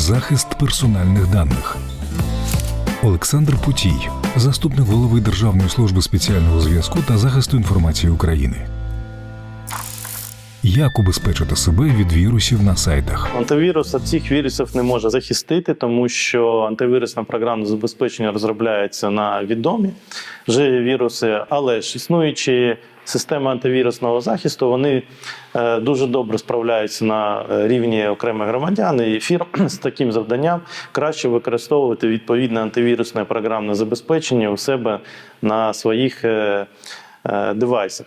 Захист персональних даних. Олександр Путій, заступник голови Державної служби спеціального зв'язку та захисту інформації України. Як убезпечити себе від вірусів на сайтах? Антивірус від цих вірусів не може захистити, тому що антивірусне програмне забезпечення розробляється на відомі вже віруси, але ж існуючі системи антивірусного захисту вони е, дуже добре справляються на е, рівні окремих громадян і фірм з таким завданням краще використовувати відповідне антивірусне програмне забезпечення у себе на своїх е, девайсах.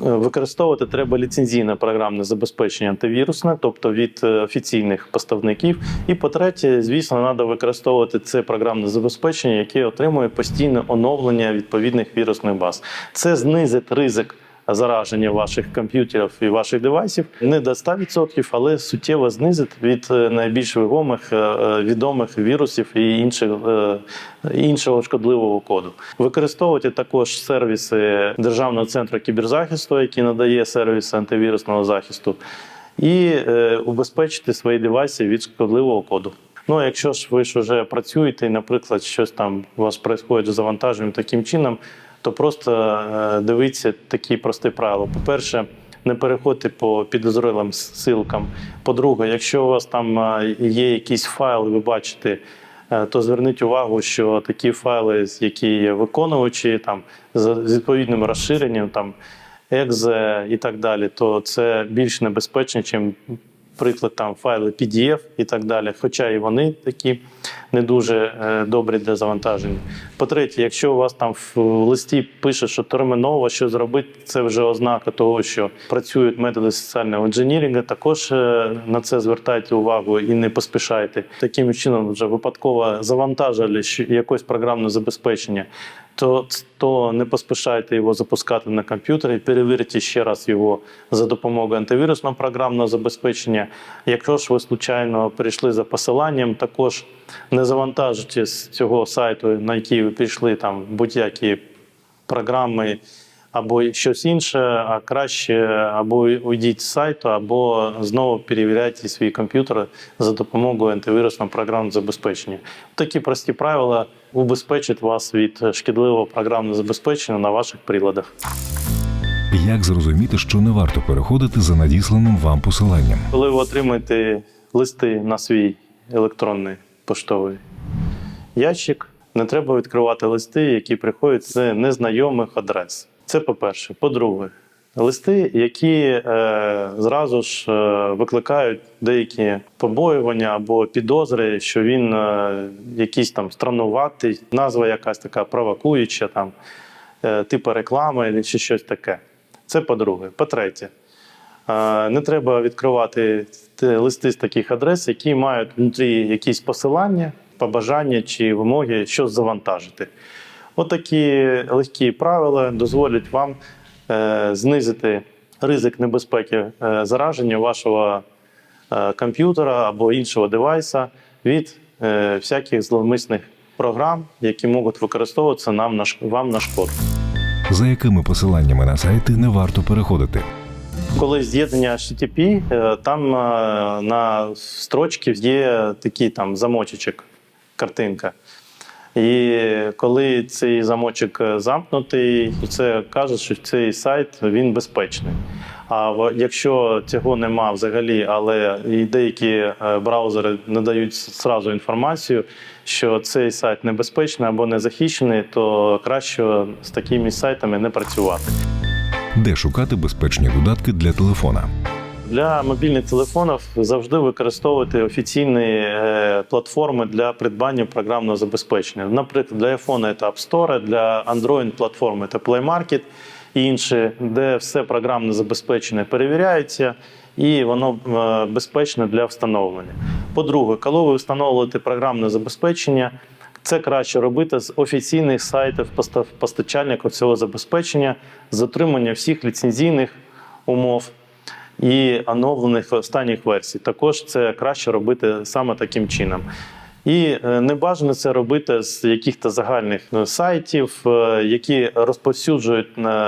Використовувати треба ліцензійне програмне забезпечення антивірусне, тобто від офіційних поставників. І по-третє, звісно, треба використовувати це програмне забезпечення, яке отримує постійне оновлення відповідних вірусних баз. Це знизить ризик. Зараження ваших комп'ютерів і ваших девайсів не до 100%, але суттєво знизить від е, найбільш відомих, відомих вірусів і інших, е, іншого шкодливого коду. Використовуйте також сервіси Державного центру кіберзахисту, який надає сервіси антивірусного захисту, і е, убезпечити свої девайси від шкодливого коду. Ну, якщо ж ви ж вже працюєте, і, наприклад, щось там у вас відбувається завантаженням таким чином, то просто е, дивіться такі прості правила. По-перше, не переходьте по підозрілим ссилкам. По-друге, якщо у вас там е, є якісь файли, ви бачите, е, то зверніть увагу, що такі файли, які є виконувачі, там з відповідним розширенням, там екзе і так далі, то це більш небезпечно, ніж приклад там файли PDF і так далі. Хоча і вони такі не дуже е, добрі для завантаження. По-третє, якщо у вас там в листі пише, що терміново що зробити, це вже ознака того, що працюють методи соціального інженірінга. Також е, на це звертайте увагу і не поспішайте. Таким чином вже випадково завантажили якось програмне забезпечення. То, то не поспішайте його запускати на комп'ютері, перевірте ще раз його за допомогою антивірусного програмного забезпечення. Якщо ж ви случайно перейшли за посиланням, також не завантажуйте з цього сайту, на який ви прийшли там будь-які програми або щось інше, а краще або уйдіть з сайту, або знову перевіряйте свій комп'ютер за допомогою антивірусного програмного забезпечення. Такі прості правила убезпечать вас від шкідливого програмного забезпечення на ваших приладах. Як зрозуміти, що не варто переходити за надісланим вам посиланням? Коли ви отримаєте листи на свій електронний поштовий ящик, не треба відкривати листи, які приходять з незнайомих адрес. Це по-перше. По-друге, листи, які е, зразу ж е, викликають деякі побоювання або підозри, що він е, якийсь там странуватий, назва якась така провокуюча, там, е, типу реклами чи щось таке. Це по-друге. По-третє, Е, Не треба відкривати листи з таких адрес, які мають внутрі якісь посилання, побажання чи вимоги, що завантажити. Отакі легкі правила дозволять вам е, знизити ризик небезпеки е, зараження вашого е, комп'ютера або іншого девайса від всяких зловмисних програм, які можуть використовуватися нам на вам на шкоду. За якими посиланнями на сайти не варто переходити? Коли з'єднання HTTP, там на строчці є такий там замочечок, картинка. І коли цей замочок е, замкнутий, то це каже, що цей сайт він безпечний. А якщо цього нема взагалі, але і деякі е, браузери надають зразу інформацію, що цей сайт небезпечний або не захищений, то краще з такими сайтами не працювати. Де шукати безпечні додатки для телефона? Для мобільних телефонів завжди використовувати офіційні е, платформи для придбання програмного забезпечення. Наприклад, для iPhone це App Store, для Android платформи це Play Market і інші, де все програмне забезпечення перевіряється і воно е, безпечне для встановлення. По-друге, коли ви встановлюєте програмне забезпечення, це краще робити з офіційних сайтів поста- постачальників цього забезпечення з отримання всіх ліцензійних умов і оновлених останніх версій. Також це краще робити саме таким чином. І е, не бажано це робити з якихось загальних е, сайтів, е, які розповсюджують,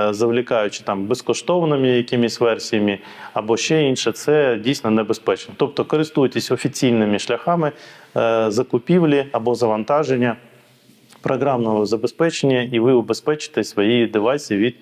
завлікаючи там безкоштовними якимись версіями або ще інше. Це дійсно небезпечно. Тобто користуйтесь офіційними шляхами закупівлі або завантаження програмного забезпечення, і ви убезпечите свої девайси від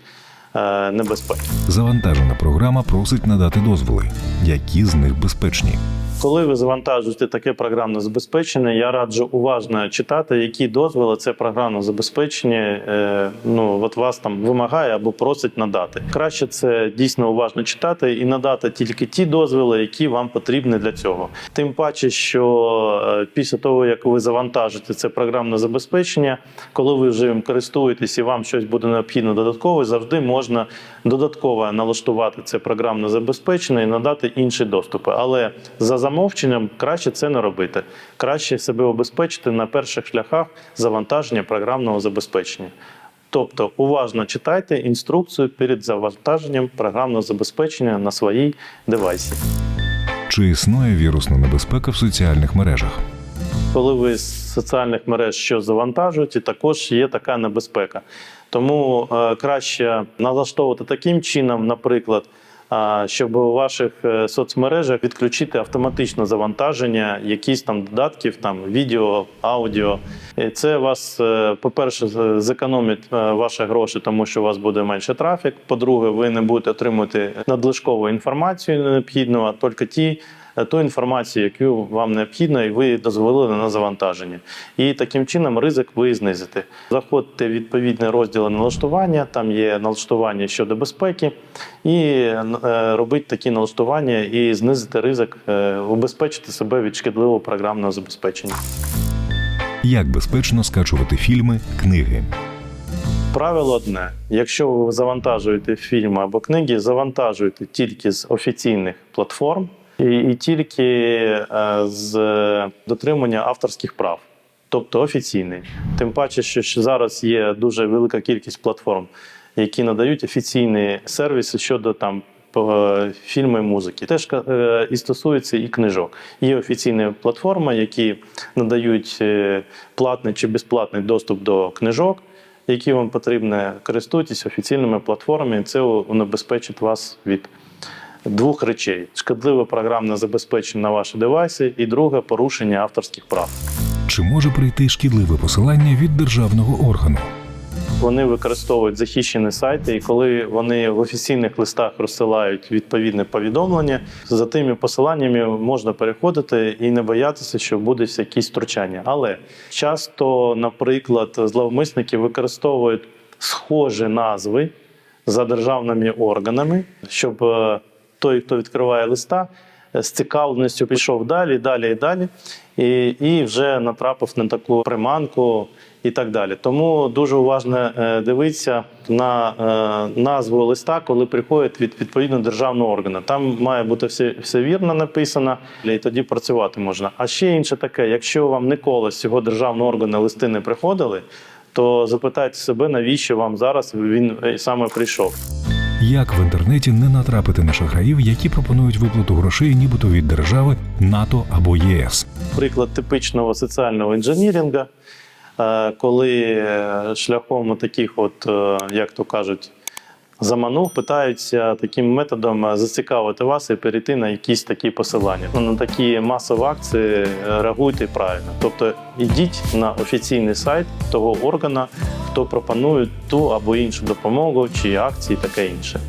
небезпеки. Завантажена програма просить надати дозволи, які з них безпечні. Коли ви завантажуєте таке програмне забезпечення, я раджу уважно читати, які дозволи це програмне забезпечення е, ну, от вас там вимагає або просить надати. Краще це дійсно уважно читати і надати тільки ті дозволи, які вам потрібні для цього. Тим паче, що е, після того, як ви завантажите це програмне забезпечення, коли ви вже їм користуєтесь і вам щось буде необхідно додатково, завжди можна додатково налаштувати це програмне забезпечення і надати інші доступи. Але за замовченням краще це не робити. Краще себе обезпечити на перших шляхах завантаження програмного забезпечення. Тобто уважно читайте інструкцію перед завантаженням програмного забезпечення на своїй девайсі. Чи існує вірусна небезпека в соціальних мережах? коли ви з соціальних мереж що завантажуєте, також є така небезпека. Тому е, краще налаштовувати таким чином, наприклад, щоб у ваших е, соцмережах відключити автоматичне завантаження якісь там додатків, там відео, аудіо. І це вас, е, по-перше, зекономить е, ваші гроші, тому що у вас буде менше трафік. По-друге, ви не будете отримувати надлишкову інформацію необхідну, а тільки ті е, ту інформацію, яку вам необхідно, і ви дозволили на завантаження. І таким чином ризик ви знизите. Заходьте в відповідні розділи налаштування, там є налаштування щодо безпеки, і е, робіть такі налаштування і знизити ризик, е, убезпечити себе від шкідливого програмного забезпечення. Як безпечно скачувати фільми, книги? Правило одне: якщо ви завантажуєте фільми або книги, завантажуйте тільки з офіційних платформ і, і тільки е, з дотримання авторських прав, тобто офіційний. Тим паче, що зараз є дуже велика кількість платформ, які надають офіційні сервіси щодо там. е, Фільми музики теж е, і стосується і книжок. Є офіційні платформи, які надають платний чи безплатний доступ до книжок, які вам потрібно, користуйтесь офіційними платформами. Це унебезпечить вас від двох речей: шкідливе програмне забезпечення на ваші девайси, і друге порушення авторських прав. Чи може прийти шкідливе посилання від державного органу? Вони використовують захищені сайти, і коли вони в офіційних листах розсилають відповідне повідомлення, за тими посиланнями можна переходити і не боятися, що буде якісь втручання. Але часто, наприклад, зловмисники використовують схожі назви за державними органами, щоб е, той, хто відкриває листа, е, з цікавленістю пішов далі, далі і далі, і, і вже натрапив на таку приманку і так далі. Тому дуже уважно е, дивитися на е, назву листа, коли приходить від відповідно державного органу. Там має бути все, все вірно написано, і тоді працювати можна. А ще інше таке: якщо вам ніколи з цього державного органу листи не приходили, то запитайте себе, навіщо вам зараз він саме прийшов. Як в інтернеті не натрапити на шахраїв, які пропонують виплату грошей, нібито від держави, НАТО або ЄС? приклад типичного соціального інженірінга, е, коли е, шляхом таких, от, е, як то кажуть, заманув, питаються таким методом е, зацікавити вас і перейти на якісь такі посилання. Ну, На такі масові акції е, реагуйте правильно. Тобто йдіть на офіційний сайт того органу, хто пропонує ту або іншу допомогу чи акції, таке інше.